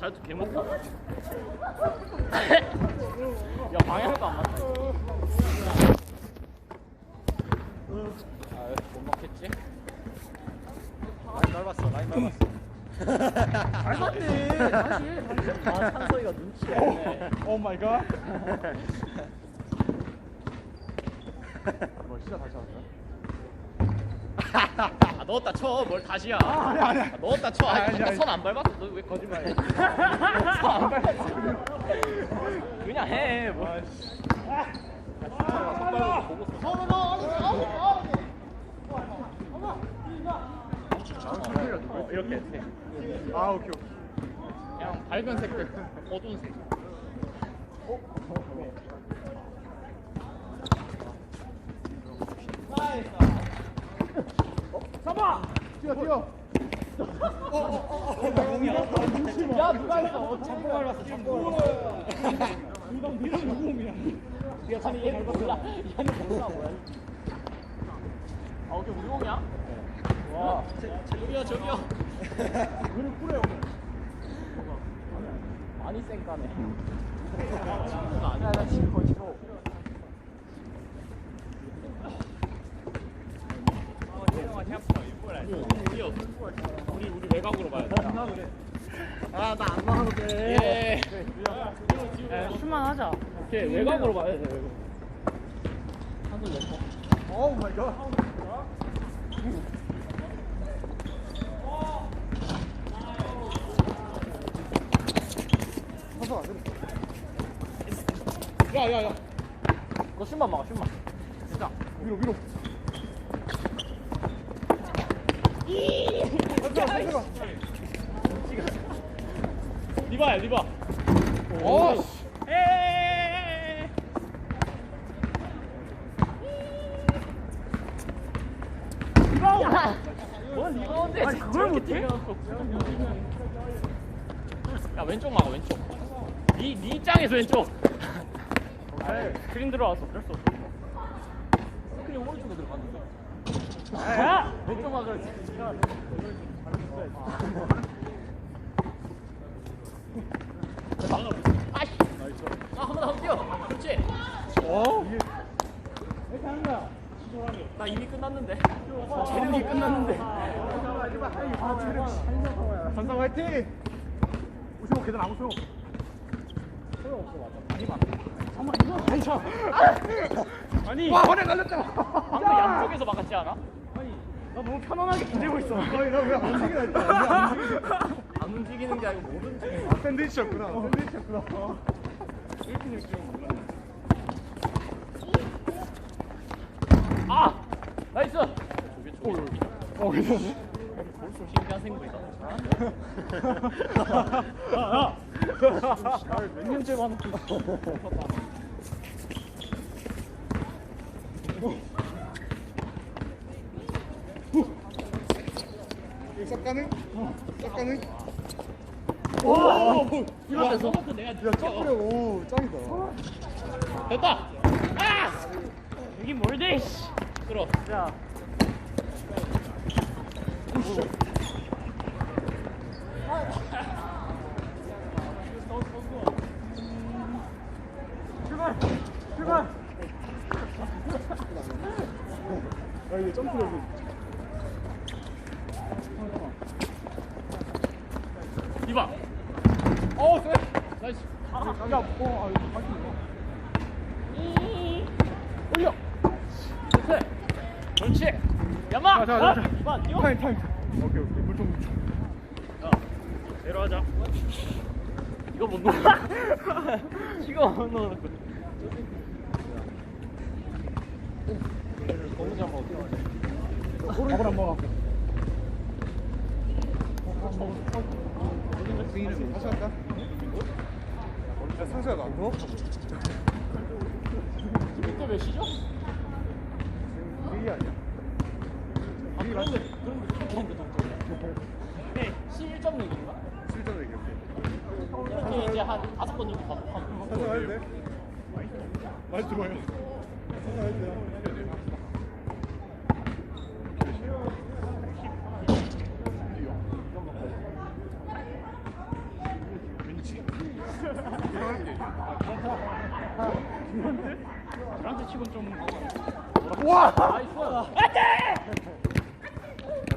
자유투 개 못다. 야 방향도 안 맞다. 아못 맞겠지? 라인 밟았어 라인 밟았어. 다시 해. 다시. 아 찬서이가 눈치가 오 마이 갓 뭐 시작 다시 할까? 아 넣었다 쳐. 뭘 다시야. 아, 아니, 아니. 아, 넣었다 쳐. 아니, 아니, 아니. 손안 밟았어. 너 왜 거짓말해? 손안 밟았어. 그냥 해. 뭐. 어, 이렇게 해. 아 오케이 오케이 그냥 밝은 색깔, 어두운 색. 뛰어 뛰어 야 누가 했어? 야 참이 얘는 몰라. 얘는 몰라 뭐야. 아 오케이 우리 공이야? 와. 저기요 저기요. 많이 센 까네. 친구가 아니야 나 지금 거의 싫어. 우리 우리 외곽으로 봐야 돼. 아나 안 나가도 돼 예. 슛만 하자. 오케이 외곽으로 봐야 돼. 외곽. 한손 넣고. 오 마이 갓 서서 안 되네 야야야 너 슛만 막아 슛만. 진짜. 위로 위로 리바야 리바. 오. 에이. 리바. 뭔 리바인데? 아니 그걸 못해? 야 왼쪽 막아 왼쪽. 니니 입장에서 왼쪽. 아, 스크린 들어왔어. 어쩔 수 없어. 스크린 오른쪽으로 들어갔는데. 야! 왼쪽 막아. 아씨. 아, 한번 더 뛰어. 그렇지. 어? 이렇게 하는 거야. 나 이미 끝났는데. 체력이 끝났는데. 삼성 화이팅 55 계단 아무 소용 아니, 와 허리 날렸다 방금 양쪽에서 막았지 않아? 나 너무 편안하게 기대고 있어. 아니 나왜안 움직이나 했다. 안 움직이는 게 아니고 못 움직이는 아 샌드위치였구나. 샌드위치였구나. 아! 나이스! 어 괜찮네. 볼수 신기한 생물이다. 야, 몇 년째 봐놓고 싹 가능? 싹 가능? 오! 이러면서 내가 야, 점프력 오, 짱이다. 됐다! 아! 여기 뭘 돼, 씨! 끌어. 자. 야, 이게 점프력이. 이봐. 어, 쎄. 나이스. 야, 어, 아, 이거. 올려. 그렇지. 그렇지. 야마. 자, 자, 자, 자. 이봐, 뛰어. 타임, 타임. 오케이, 오케이. 물총, 물총. 야, 내려가자. 이거 못 넣어. 이거 못 넣어. 너무 잡아 어떡하지? 밥을 안 먹어. 다시 할까? 야, 상수야, 너안 더? 이때 몇 시죠? 이게 아니야? 아, 그런데 그런 게 좋던데 동점이야. 네, 11.6인가? 실전 얘기, 오케이. 이렇게 이제 한 다섯 번 정도 반복하고. 상수 해도 돼? 많이 들어와요. 상수 해도 돼요. 저한테 치곤 좀 와!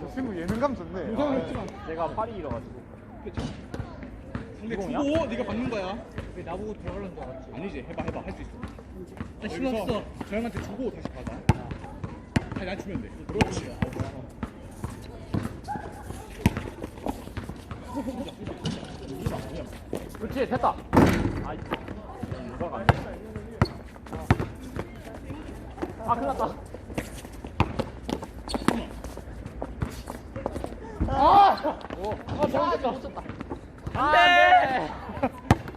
저 친구 예능감 좋네. 제가 팔이 길어가지고 근데 주고 네가 박는 거야. 왜 나보고 들어가려는 줄 알았지? 아니지. 해봐 해봐 할 수 있어. 나 신경 써. 저 형한테 주고 다시 받아. 아니 난 주면 돼. 그렇지. 그렇지 됐다 아이 누가 가네 아 큰일 났다 아! 오, 아, 잘못했다, 못쳤다. 안 돼!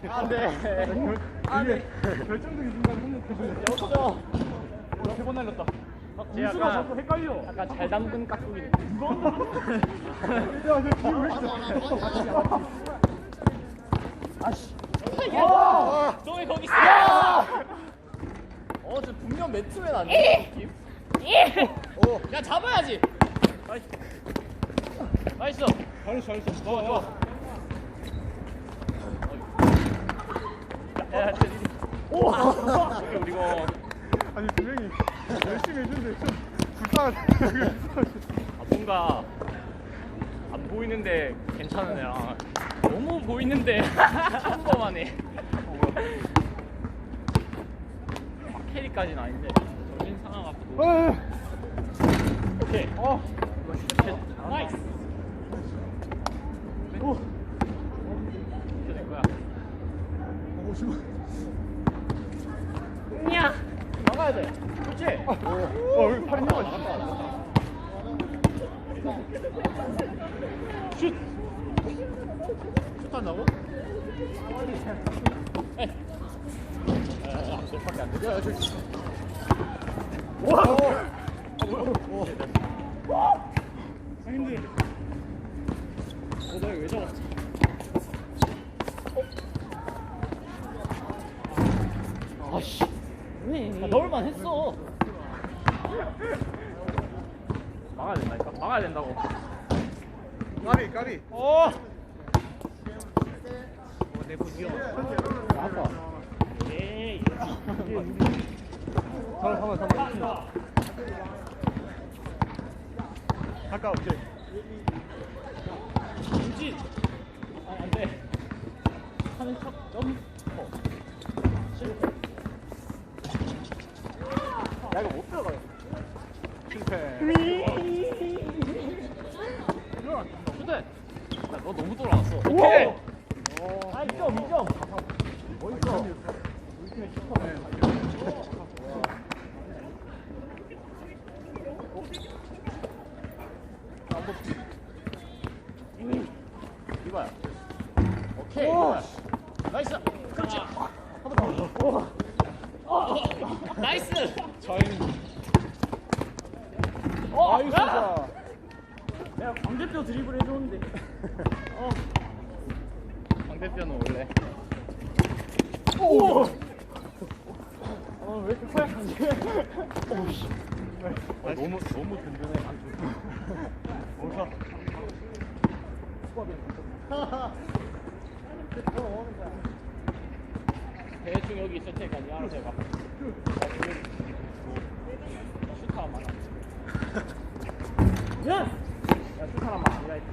안 돼! 안 돼! 결정적인 순간 혼냈거든. 여기서 세번 날렸다. 제가 수가 자꾸 헷갈려. 약간 잘 담근 깍두기. 야, 저 뒤에 왜? 아씨. 아! 저기 거기 있어. 어, 저 분명 매트맨 아니야? 느낌? 오, 야 잡아야지. 나이스. 나이스. 잘했어 잘했어. 좋아, 좋아. 야, 야, 때리지. 오, 우리 이거 아니 두 명이 열심히 해주는데 좀 불쌍하다. 아, 뭔가 안 보이는데 괜찮은 애랑 너무 보이는데 평범하네. 막 캐리까지는 아닌데 정신 상황 갖고. 어. 오케이. 어. 나이스. 오. 이렇게 될 거야. 오, 지금. 야. 나가야 돼. 그렇지. 어, 여기 팔이 나가. 슛. 슛한다고? 에. 아, 밖에 안 저기. 와. 힘들. 어, 내가 왜 잡았지? 어? 아씨. 왜? 넣을만 했어. 막아야 된다니까. 막아야 된다고. 까비, 까비. 어. 내 부지요. 나왔다. 에이. 잠깐, 잠깐, 잠깐. 잠깐, 오케이. 유진. 아, 안 돼. 하는 척 커. 실패. 야, 이거 못 들어가요. 실패. 일어나. 휴대. 야, 너 너무 돌아왔어. 오케이. 아, 2점, 2점. 어딨어? Yeah. 대충 여기 있을 테니까 니 알아서 해봐. 슈트 하나만. 야! 야, 슈트 하나만 아니라 했지.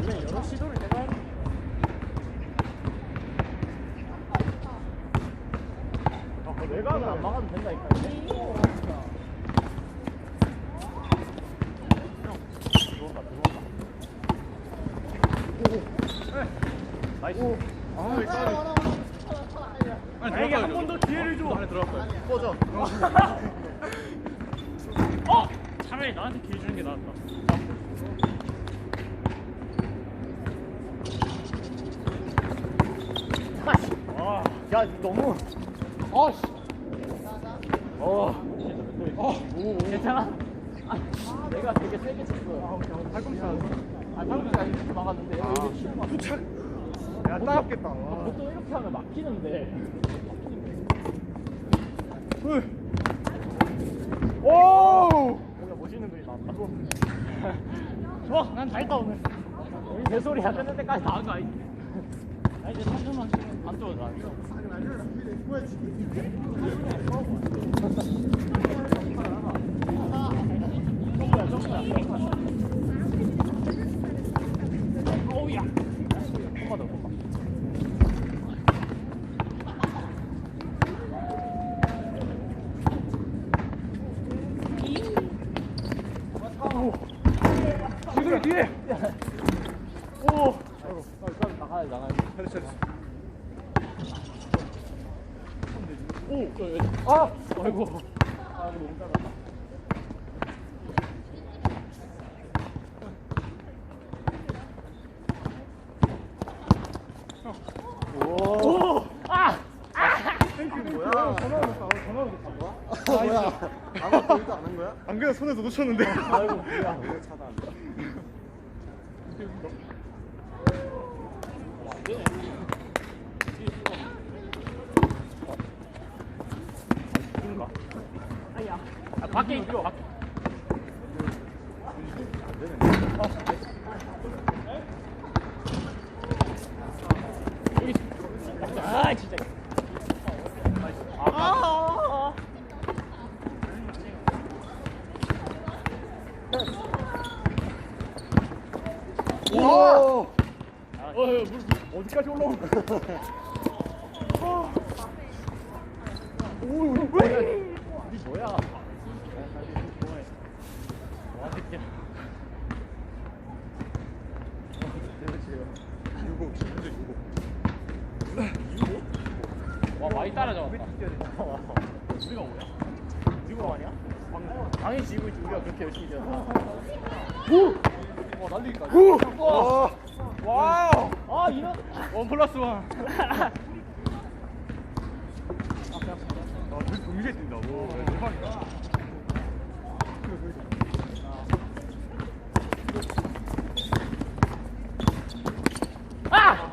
원래 여러 시도를 내가 했 아, 내가 안 막아도 된다니까. 들어온다, 들어온다. 나이스. 아, 까비. 나에게 한 번 더 기회를 줘. 안에 들어갈 거야. 꺼져. 어? 차라리 나한테 기회 주는 게 낫다. 아, 야, 너무. 아, 씨. 어. 오, 괜찮아? 아, 내가 되게 세게 쳤어. 팔꿈치 안 아, 방금까지 이렇게 막았는데. 아, 도착. 야, 따갑겠다. 보통 이렇게 하면 막히는데. 오! 뭔가 멋있는 그림 나왔다. 좋아, 난 다 했다 오늘. 우리 개소리야 끝날 때까지 다한 거 아니지? 나 이제 3점만 치면 안 오른쪽으로 나왔어. 어우야. 한번 더, 한번 더. 지금 뒤에. 오. 아이고, 빨리 빨리 나가야 나가야. 잘했어 잘했어 오. 어, 아. 아이고. 아, 너무. 아. 뭐야? 전화 오겠다. 오겠다. 뭐야? 아무것도 일도 안 한 거야? 안 그래도 손에서 놓쳤는데 아이고, 뭐야. 왜 차단? 안 되네. 그런가? 아야. 아, 밖에 있다. 밖에. 여기. 아, 진짜. 아, 아. 오! 어, 물 어디까지 올라온 거야? 오, 뭐야? 이 뭐야? 와, 새끼야. 유고 진짜 유고 와, 많이 따라잡았다. 우리가 뭐야? 우리가 아니야? 방, 방에 지고 있지, 우리가 그렇게 열심히 뛰었어. 와 날리기까지 와, 와우 아, 이런. 원 플러스 원 아, 되게 동시에 뛴다. 오, 대박이다. 아!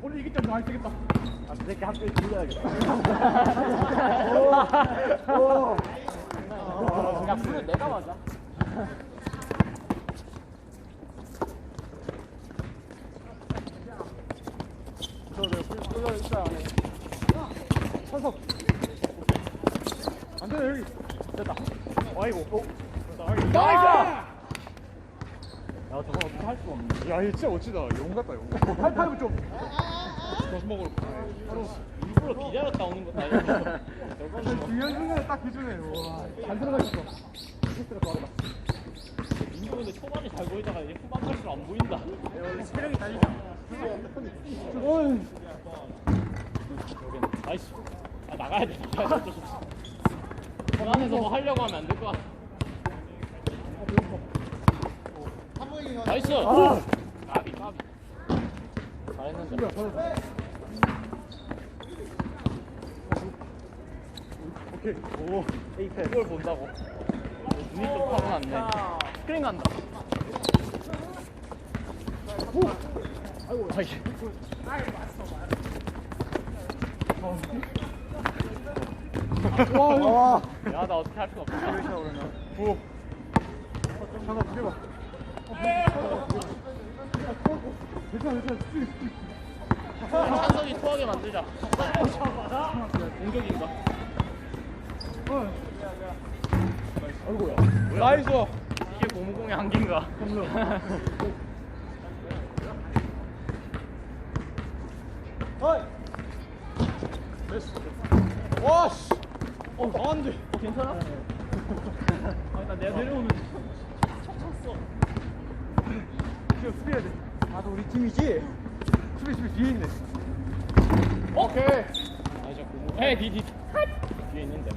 오늘 이기 좀 많이 쓰겠다. 아, 그 새끼 학교에 불러야겠다. 오! 야, 불은 내가 맞아. 저 내가 불 불러 있어야 안 해. 찬석. 안 돼, 여기. 됐다. 아이고. 어? 나이스! 야, 저거 어떻게 할 수가 없네. 야, 얘 진짜 멋지다. 용 같다, 용. 하이파이브 좀. 더 먹으러. 일부러 기다렸다 오는 것도 아니고. 중요한 순간에 딱 기준해. 와, 잘 들어가 있어. 스트레스 받아라. 민규 근데 초반에 잘 보이다가 이제 후반 갈수록 안 보인다. 원래 체력이 다니잖아. 어이. 나이스. 아, 나가야 돼. 나가야 돼. 그 안에서 뭐 하려고 하면 안 될 것 같아. 나이스. 까비, 까비. 잘했는데. 오, 에이패. 그걸 본다고. 눈이 좀 파고 났네. 스크린 간다. 오! 아이고, 아이씨. 와! 야, 나 어떻게 할 수가 없다. 오. 찬석, 해봐. 괜찮아, 괜찮아. 찬성이 토하게 만들자. 공격인가? 아이고야. 나이스. 이게 고무공의 한계인가? 와, 씨. 어, 나안 돼. 어, 괜찮아? 아, 나 내가 내려오는 척 쳤어. 지금 수비해야 돼. 나도 우리 팀이지? 수비, 수비 뒤에 있네. 어? 오케이. 아, 저 고무. 뒤. 뒤에 있는데.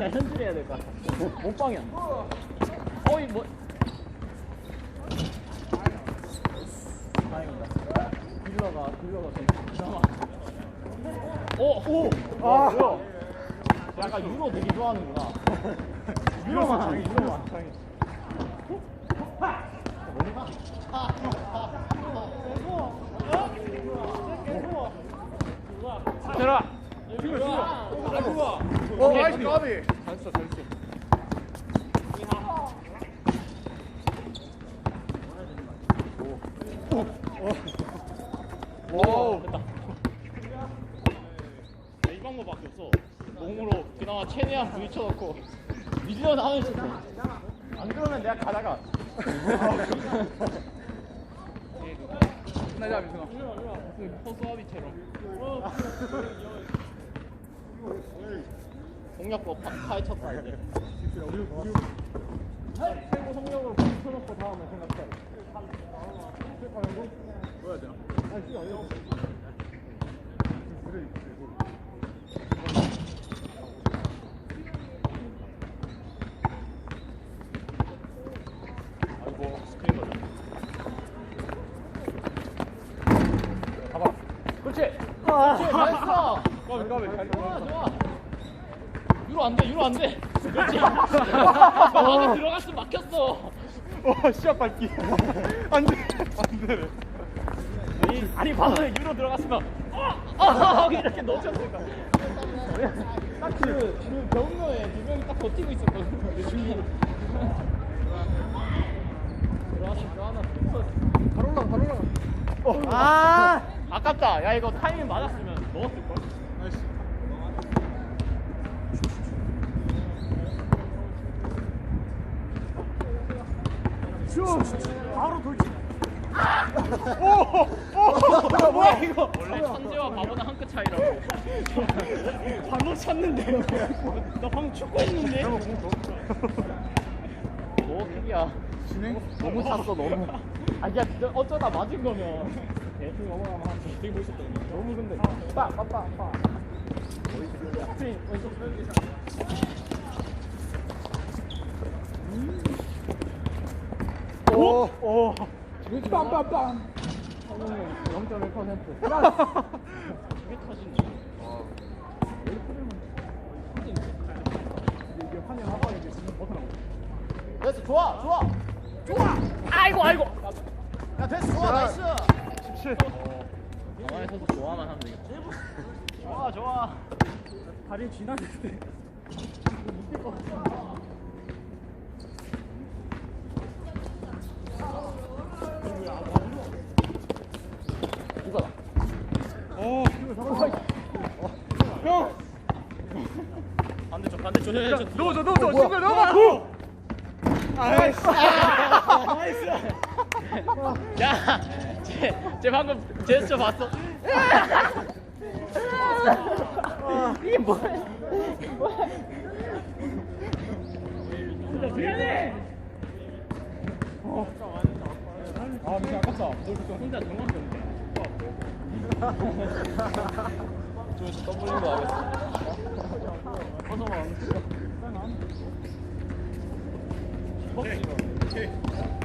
야, 현질해야 될 것 같아. 몸빵이 안 돼. 어이, 뭐. 다행이다. 딜러가, 딜러가 좀. 오! 오! 아, 뭐야? 약간 유로 되게 좋아하는구나. 유로만, 유로만. 들어와. 어, 나이스 까비. 잘했어, 잘했어. 오. 됐다. 네, 이 방법밖에 없어. 몸으로 그나마 최대한 부딪혀놓고 미지어 나오는 식으로. 안 그러면 내가 가다가. 끝나자, 민성아. 허수아비처럼. 공략법 파- 파헤쳤다 이제. 최고 성적으로 붙여놓고 다음에 생각해. 뭐야 되나? 유로 안 돼. 유로 안 돼. 그렇지. 저 안에 들어갔으면 막혔어. 와, 시합 밟기. 안 돼. 안 돼. 아니, 아니 방금 유로 들어갔으면 아, 아, 이렇게 넣으셨을까? 딱그 그 경로에 두 명이 딱 버티고 있었거든. 중기. 들어왔어, 들어왔나? 바로 올라가, 바로 올라가. 어. 아, 아깝다. 야 이거 타이밍 맞았으면 넣었을 걸. 나이스. 바로 돌진. 오! 오! 뭐야, 이거? 원래 천재와 바보는 한 끗 차이라고. 방금 찼는데. 나 방금 축구했는데. 뭐 킥이야. 진행? 너무 찼어 너무. 아, 야 진짜 어쩌다 맞은 거면 대충 넘어가면 한 되게 멋있었거든. 너무 근데. 빠, 빠, 빠, 빠. 스프링 왼쪽. 오! 오! 빰빰빰. 0.1%. 이게 터지네. 이게 환영 하고 이제 지금 벗어나고. 됐어 좋아 좋아 좋아. 아이고 아이고. 야 됐어 좋아 나이스. 17. 가만히 서서 좋아만 하면 되겠다. 좋아 좋아. 다리 지나는데. 이거다. 오! 형! 반대쪽 반대쪽 해. 저 넣어줘, 넣어줘! 친구야, 넣어봐! 나이스. 야, 쟤, 쟤 방금 제스처 봤어? 이게 뭐야? 미안해. 아, 근데 아깝다. 혼자 정확히 없네. 저에서 더블인 거 알겠어. 오케이. 오케이. 이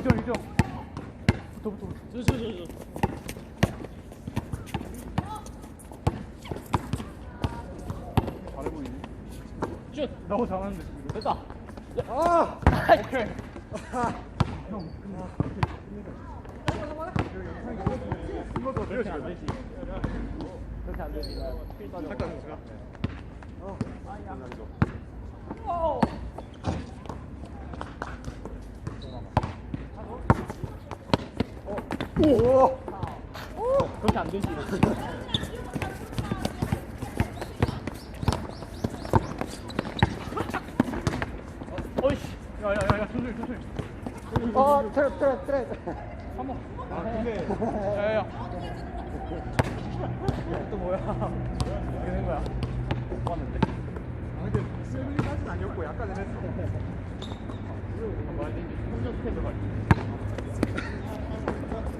1점 1점. 붙어 붙어. 저, 저, 저, 저. 잘해 보이네. 슛. 너무 잘하는데 지금. 됐다. 아! 오케이. 이것도 내가 그렇게 안 지금. 되지. 그렇게 안 되지. 나 필사적. 잠깐 제가. 어. 오! 그렇게 안 되지. 어이씨. 야 야 야야 천천히 천천히. 어, 트랩, 트랩, 트랩. 한번. 아 근데. 야 야 야. 또 뭐야? 어떻게 된 거야? 봤는데. 아 근데 세븐까지는 아니었고 약간 애매했어. 말든지 혼자 스텝을 갈. 어!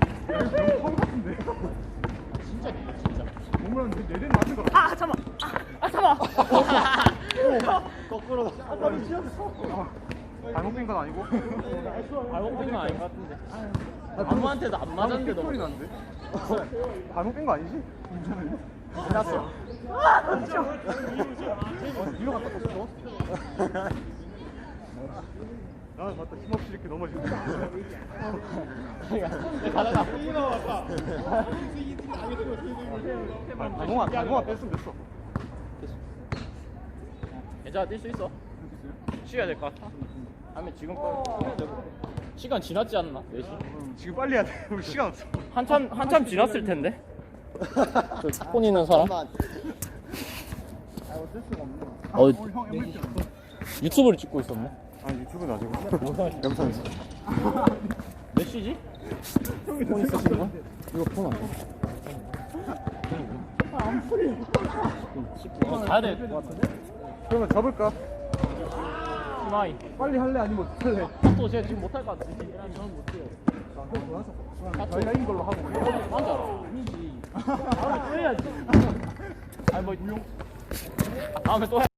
너무 처음 같은데. 진짜 돼, 진짜. 뭔가 내 내린 맞는 거 같아. 아, 잠깐. 아, 잠깐. 거꾸로. 아까 미치었어. 잘못 뺀건 아니고. 발목 뺀건 아닌 것 같은데. 아무한테도 안 맞았는데 너무. 나는데? 잘못 뺀거 아니지? 괜찮은데? 끝났어. 어, 뒤로 갔다 떴어. 아 맞다 힘없이 이렇게 넘어지는 가다가. 방공아 방공아 뺐으면 됐어 괜찮아, 뛸 수 있어. 쉬어야 될 것 같아. 아니면 지금 되고. 시간 지났지 않나? 4시? 음, 지금 빨리 해야 돼 우리 시간 없어 한참, 한참 지났을 텐데. 저 폰 있는 사람? 아, 어쩔 수가 없네. 어, 오늘 형 MVP 유튜브를 찍고 있었네. 아 유튜브는 아니고 영상에서 몇 시지? 폰 있으신 분? 이거 폰안 돼. 안 풀려. 가야 될것 같은데? 그러면 잡을까? 희망이. 빨리 할래 아니면 어떡할래? 또 제가 지금 못할 것 같은데. 저는 못해요. 저희가 이긴 걸로 하고 맞아. 아니지. 다음에 또 해야지. 아니 뭐 아, 다음에 또 해.